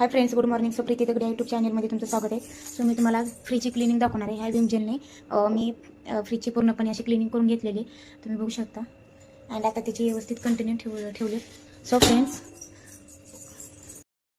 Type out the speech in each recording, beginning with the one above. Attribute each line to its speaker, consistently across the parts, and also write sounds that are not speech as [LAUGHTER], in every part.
Speaker 1: Hi friends good morning so Preeti Dagade YouTube चॅनलमध्ये तुमचं स्वागत आहे. सो मी तुम्हाला फ्रीची क्लिनिंग दाखवणार आहे. ह्या विमजेलने मी फ्रीजची पूर्णपणे अशी क्लिनिंग करून घेतलेली आहे. तुम्ही बघू शकता. अँड आता त्याची व्यवस्थित कंटिन्यू ठेव ठेवले सो फ्रेंड्स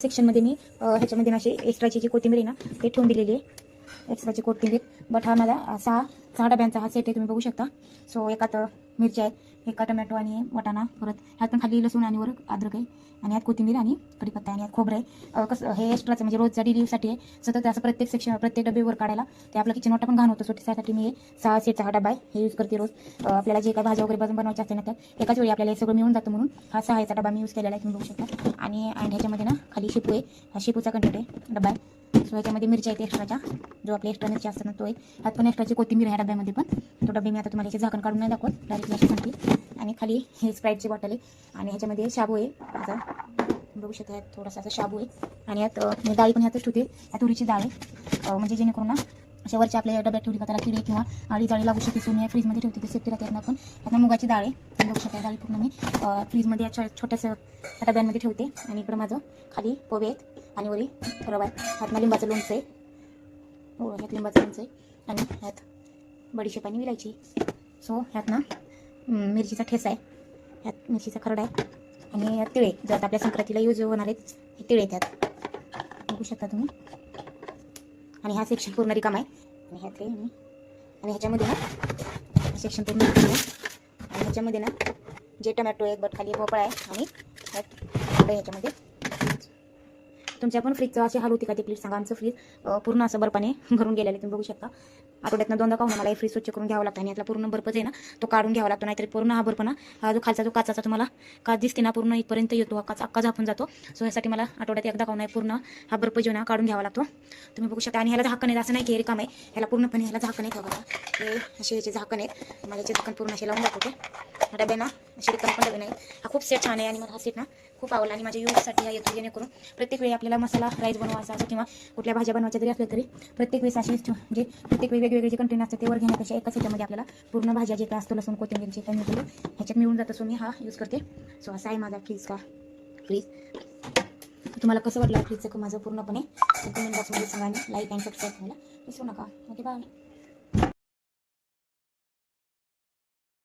Speaker 1: सेक्शनमध्ये मी ह्याच्यामध्ये माझी एक्स्ट्राची जी कोथिंबीर आहे ना ते ठेवून दिलेली आहे. एक्स्ट्राची कोथिंबीर. बट हा मला सहा सहा डब्यांचा हा सेट आहे. तुम्ही बघू शकता. सो एकात मिरच्या आहेत एका टमॅटो आणि वाटाणा परत ह्यात पण खाली लसूण आणि वर अद्रक आहे. आणि यात कोथिंबीर आणि कढीपत्ता आणि यात खोबरं आहे. कसं हे एक्स्ट्राचं म्हणजे रोजच्या डिलिव्हसाठी आहे. सतत असं प्रत्येक सेक्शन प्रत्येक डबेवर काढायला ते आपलं किचन वाटा पण घाण होतं. सो त्यासाठी मी सहा सेटचा हा डबा आहे हे यूज करते रोज. आपल्याला जे काही भाज्या वगैरे बनवून बनवायचे असते ना त्यात एकाच वेळी आपल्याला हे सगळं मिळून जातं म्हणून. हा सहा ह्याचा डबा मी यूज केलेला आहे तुम्ही बघू शकता. आणि आणि ह्याच्यामध्ये ना खाली शेपू आहे. हा शेपूचा कंटेंट आहे डबा आहे. सो ह्याच्यामध्ये मिरच्या आहेत एक्स्ट्राच्या जो आपल्या एक्स्ट्रा मिरची असतात ना तो आहे ह्यात पण एक्स्ट्राची कोथिंबीर आहे ह्या डब्यामध्ये पण. तो डबे मी आता तुम्हाला याचे झाकण काढून नाही दाखवत. डायरेक्टली अशी सांगते आणि खाली हे स्प्राईटची बॉटल आहे. आणि ह्याच्यामध्ये शाबू आहे. माझा बघू शकता यात थोडासा असा शाबू आहे. आणि यात मी डाळी पण ह्यातच ठेवते. या तुरीची डाळ आहे. म्हणजे जेणेकरून ना अशा वरच्या आपल्या डब्यात ठेवली का त्याला किडे किंवा आळी जाळी लागू शकते. सोनी फ्रीजमध्ये ठेवते ते सेफ्टी राहते आपण. पण मुगाची डाळ आहे. बघू शकता डाळी पूर्ण मी फ्रीजमध्ये या छोट्याशा डब्यांमध्ये ठेवते. आणि इकडं माझं खाली पोहे आहेत आणि वरी थोडं आहे लिंबाचं लोणचं आहे. हो ह्यात लिंबाचं लोणचं आहे. आणि ह्यात बडीशेप आणि विलायची. सो ह्यात ना मिरचीचा ठेसा आहे. ह्यात मिरचीचा खरडा आहे. आणि यात तिळे जे आता आपल्या संक्रांतीला यूज होणार आहेत हे तिळे त्यात. बघू शकता तुम्ही. आणि हा सेक्शन पूर्ण रिकाम आहे. आणि ह्यात हे आणि ह्याच्यामध्ये ना सेक्शन पूर्ण रिकाम आहे. आणि ह्याच्यामध्ये ना जे टमॅटो आहे बट खाली भोपळा आहे. आणि ह्याच्यामध्ये तुमच्या पण फ्रीजचं असे हाल होती का ते प्लीज सांगा. आमचं फ्रीज पूर्ण असं बर्फाने [LAUGHS] भरून गेलेलं तुम्ही बघू शकता. आठवड्यातनं दोनदा खाऊन मला हे फ्रीज स्वच्छ करून घ्यावं लागतं आणि यातला पूर्ण बर्फच आहे ना तो काढून घ्यावा लागतो नाहीतर पूर्ण हा बर्फ ना हा जो खालचा जो काचाचा तुम्हाला काच दिसते ना पूर्ण इथपर्यंत येतो हा काच अक्का झापून जातो. सो यासाठी मला आठवड्यात एकदा खाऊन आहे पूर्ण हा बर्फ जो ना काढून घ्यावा लागतो. तुम्ही बघू शकता. आणि ह्याला झाकण आहे असं नाही की हे रिकाम आहे ह्याला पूर्णपणे ह्याला झाकण आहे बघा. हे असे ह्याचे झाकण आहेत. मला याचे झाकण पूर्ण असे लावून दाखवते. हा डब्याना अशी रिकाम पण डबे नाही हा खूप सेट छान आहे आणि मला हा सेट ना खूप आवडला आणि माझ्या यूजसाठी हा येतो जेणेकरून प्रत्येक वेळी आपल्याला मसाला राईस बनवायचा असो किंवा कुठल्या भाज्या बनवायच्या जरी असल्या तरी प्रत्येक वेळेस अशी म्हणजे प्रत्येक वेळी वेगवेगळे जे कंटेन असतात ते वर घेण्यापेक्षा एकाच ह्याच्यामध्ये आपल्याला पूर्ण भाज्या जे काय असतो लसूण कोथिंबीर जे काही मिळतो ह्याच्यात मिळून जातं. सो मी हा यूज करते. सो असा आहे माझा फ्रीज का फ्रीज तुम्हाला कसं वाटलं फ्रीजचं माझं पूर्णपणे कमेंट बॉक्समध्ये सांगा आणि लाईक अँड सबस्क्राईब करायला विसरू नका. Okay bye